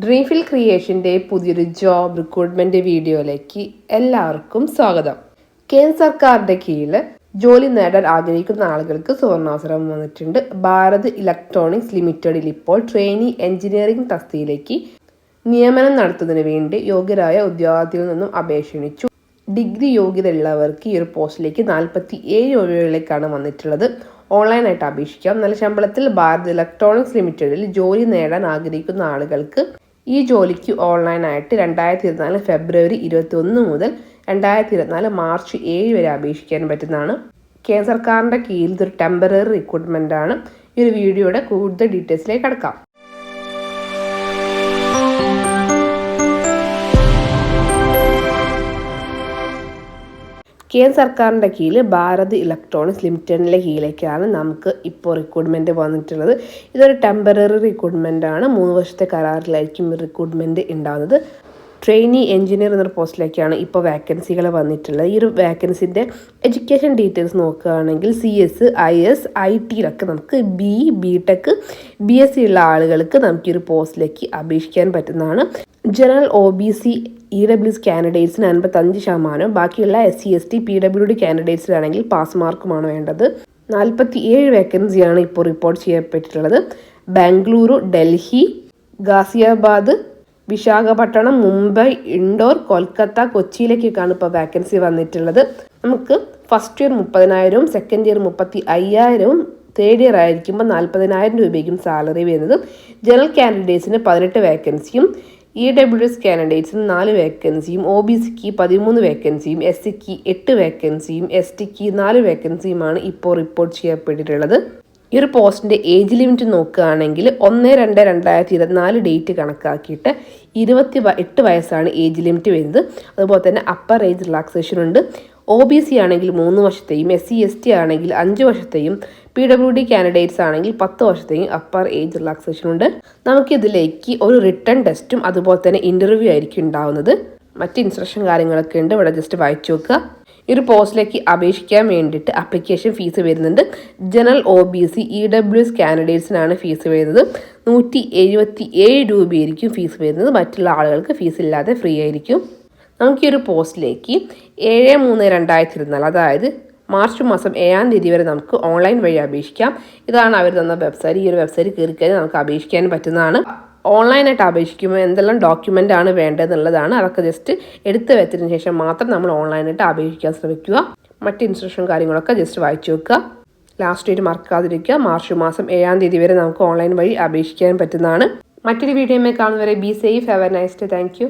Dreamfill ക്രിയേഷന്റെ പുതിയൊരു job recruitment വീഡിയോയിലേക്ക് എല്ലാവർക്കും സ്വാഗതം. കേന്ദ്ര സർക്കാരിന്റെ കീഴിൽ ജോലി നേടാൻ ആഗ്രഹിക്കുന്ന ആളുകൾക്ക് സുവർണാവസരം വന്നിട്ടുണ്ട്. ഭാരത് ഇലക്ട്രോണിക്സ് ലിമിറ്റഡിൽ ഇപ്പോൾ ട്രെയിനി എഞ്ചിനീയറിംഗ് തസ്തിയിലേക്ക് നിയമനം നടത്തുന്നതിന് വേണ്ടി യോഗ്യരായ ഉദ്യോഗാർത്ഥികളിൽ നിന്നും അപേക്ഷ ക്ഷണിച്ചു ഡിഗ്രി യോഗ്യത ഉള്ളവർക്ക് ഈ ഒരു പോസ്റ്റിലേക്ക് നാൽപ്പത്തി ഏഴ് ഒഴിവുകളിലേക്കാണ് വന്നിട്ടുള്ളത് ഓൺലൈനായിട്ട് അപേക്ഷിക്കാം. നല്ല ശമ്പളത്തിൽ ഭാരത് ഇലക്ട്രോണിക്സ് ലിമിറ്റഡിൽ ജോലി നേടാൻ ആഗ്രഹിക്കുന്ന ആളുകൾക്ക് ഈ ജോലിക്ക് ഓൺലൈനായിട്ട് രണ്ടായിരത്തി ഇരുപത്തിനാല് ഫെബ്രുവരി ഇരുപത്തി ഒന്ന് മുതൽ രണ്ടായിരത്തി ഇരുപത്തിനാല് മാർച്ച് ഏഴ് വരെ അപേക്ഷിക്കാൻ പറ്റുന്നതാണ്. കേന്ദ്ര സർക്കാരിന്റെ കീഴിൽ ഇതൊരു ടെമ്പററി റിക്രൂട്ട്മെന്റ് ആണ്. ഈ ഒരു വീഡിയോയുടെ കൂടുതൽ ഡീറ്റെയിൽസിലേക്ക് കടക്കാം. കേന്ദ്ര സർക്കാരിന്റെ കീഴിൽ ഭാരത് ഇലക്ട്രോണിക്സ് ലിമിറ്റഡിന്റെ കീഴിലേക്കാണ് നമുക്ക് ഇപ്പോൾ റിക്രൂട്ട്മെന്റ് വന്നിട്ടുള്ളത്. ഇതൊരു ടെമ്പററി റിക്രൂട്ട്മെന്റ് ആണ്. മൂന്ന് വർഷത്തെ കരാറിലായിരിക്കും റിക്രൂട്ട്മെന്റ് ഉണ്ടാകുന്നത് ട്രെയിനി എഞ്ചിനീയർ എന്നൊരു പോസ്റ്റിലേക്കാണ് ഇപ്പോൾ വാക്കൻസികൾ വന്നിട്ടുള്ളത്. ഈ ഒരു വാക്കൻസിന്റെ എഡ്യൂക്കേഷൻ ഡീറ്റെയിൽസ് നോക്കുകയാണെങ്കിൽ C S I S I ടിയിലൊക്കെ നമുക്ക് B B tech B S C ഉള്ള ആളുകൾക്ക് നമുക്ക് ഈ ഒരു പോസ്റ്റിലേക്ക് അപേക്ഷിക്കാൻ പറ്റുന്നതാണ്. General O B C E W S കാൻഡിഡേറ്റ്സിന് അൻപത്തഞ്ച് ശതമാനവും ബാക്കിയുള്ള S C S T P W D കാൻഡിഡേറ്റ്സിനാണെങ്കിൽ pass മാർക്കുമാണ് വേണ്ടത്. നാൽപ്പത്തി ഏഴ് വേക്കൻസിയാണ് ഇപ്പോൾ റിപ്പോർട്ട് ചെയ്യപ്പെട്ടിട്ടുള്ളത്. ബാംഗ്ലൂരു ഡൽഹി ഗാസിയാബാദ് വിശാഖപട്ടണം മുംബൈ ഇൻഡോർ കൊൽക്കത്ത കൊച്ചിയിലേക്കൊക്കെയാണ് ഇപ്പോൾ വാക്കൻസി വന്നിട്ടുള്ളത്. നമുക്ക് ഫസ്റ്റ് ഇയർ മുപ്പതിനായിരവും സെക്കൻഡ് ഇയർ മുപ്പത്തി അയ്യായിരവും തേർഡ് ഇയർ ആയിരിക്കുമ്പോൾ നാൽപ്പതിനായിരം രൂപയ്ക്കും സാലറി വരുന്നത് ജനറൽ കാൻഡിഡേറ്റ്സിന് പതിനെട്ട് വേക്കൻസിയും ഇ ഡബ്ല്യു എസ് കാൻഡിഡേറ്റ്സിന് നാല് വേക്കൻസിയും ഒ ബി സിക്ക് പതിമൂന്ന് വേക്കൻസിയും എസ് സിക്ക് എട്ട് വേക്കൻസിയും എസ് ടിക്ക് നാല് വേക്കൻസിയുമാണ് ഇപ്പോൾ റിപ്പോർട്ട് ചെയ്യപ്പെട്ടിട്ടുള്ളത്. ഈ ഒരു പോസ്റ്റിന്റെ ഏജ് ലിമിറ്റ് നോക്കുകയാണെങ്കിൽ ഒന്ന് രണ്ട് രണ്ടായിരത്തി ഇരുപത്തിനാല് ഡേറ്റ് കണക്കാക്കിയിട്ട് ഇരുപത്തി എട്ട് വയസ്സാണ് ഏജ് ലിമിറ്റ് വരുന്നത്. അതുപോലെ തന്നെ അപ്പർ ഏജ് റിലാക്സേഷൻ ഉണ്ട്. ഒ ബി സി ആണെങ്കിൽ മൂന്ന് വർഷത്തെയും എസ് സി എസ് ടി ആണെങ്കിൽ അഞ്ച് വർഷത്തെയും പി ഡബ്ല്യു ഡി കാൻഡിഡേറ്റ്സ് ആണെങ്കിൽ പത്ത് വർഷത്തേക്ക് അപ്പർ ഏജ് റിലാക്സേഷൻ ഉണ്ട്. നമുക്കിതിലേക്ക് ഒരു റിട്ടേൺ ടെസ്റ്റും അതുപോലെ തന്നെ ഇന്റർവ്യൂ ആയിരിക്കും ഉണ്ടാവുന്നത്. മറ്റ് ഇൻസ്ട്രക്ഷൻ കാര്യങ്ങളൊക്കെ ഉണ്ട്. ഇവിടെ ജസ്റ്റ് വായിച്ചു നോക്കുക. ഈ ഒരു പോസ്റ്റിലേക്ക് അപേക്ഷിക്കാൻ വേണ്ടിയിട്ട് അപ്ലിക്കേഷൻ ഫീസ് വരുന്നുണ്ട്. General O B C E W S കാൻഡിഡേറ്റ്സിനാണ് fees വരുന്നത്. നൂറ്റി എഴുപത്തി ഏഴ് രൂപയായിരിക്കും ഫീസ് വരുന്നത്. മറ്റുള്ള ആളുകൾക്ക് ഫീസ് ഇല്ലാതെ ഫ്രീ ആയിരിക്കും. നമുക്ക് ഈ ഒരു പോസ്റ്റിലേക്ക് ഏഴ് മൂന്ന് രണ്ടായിരത്തി ഇരുപത്തിനാല് അതായത് മാർച്ച് മാസം ഏഴാം തീയതി വരെ നമുക്ക് ഓൺലൈൻ വഴി അപേക്ഷിക്കാം. ഇതാണ് അവർ തന്ന വെബ്സൈറ്റ്. ഈ ഒരു വെബ്സൈറ്റ് കയറി കഴിഞ്ഞാൽ നമുക്ക് അപേക്ഷിക്കാൻ പറ്റുന്നതാണ്. ഓൺലൈനായിട്ട് അപേക്ഷിക്കുമ്പോൾ എന്തെല്ലാം ഡോക്യുമെന്റ് ആണ് വേണ്ടതെന്നുള്ളതാണ്. അതൊക്കെ ജസ്റ്റ് എടുത്തു വെച്ചതിന് ശേഷം മാത്രം നമ്മൾ ഓൺലൈനായിട്ട് അപേക്ഷിക്കാൻ ശ്രമിക്കുക. മറ്റ് ഇൻസ്ട്രക്ഷൻ കാര്യങ്ങളൊക്കെ ജസ്റ്റ് വായിച്ചു വെക്കുക. ലാസ്റ്റ് ഡേറ്റ് മറക്കാതിരിക്കുക മാർച്ച് മാസം ഏഴാം തീയതി വരെ നമുക്ക് ഓൺലൈൻ വഴി അപേക്ഷിക്കാൻ പറ്റുന്നതാണ്. മറ്റൊരു വീഡിയോയിൽ കാണുന്നവരെ be safe have a nice day thank you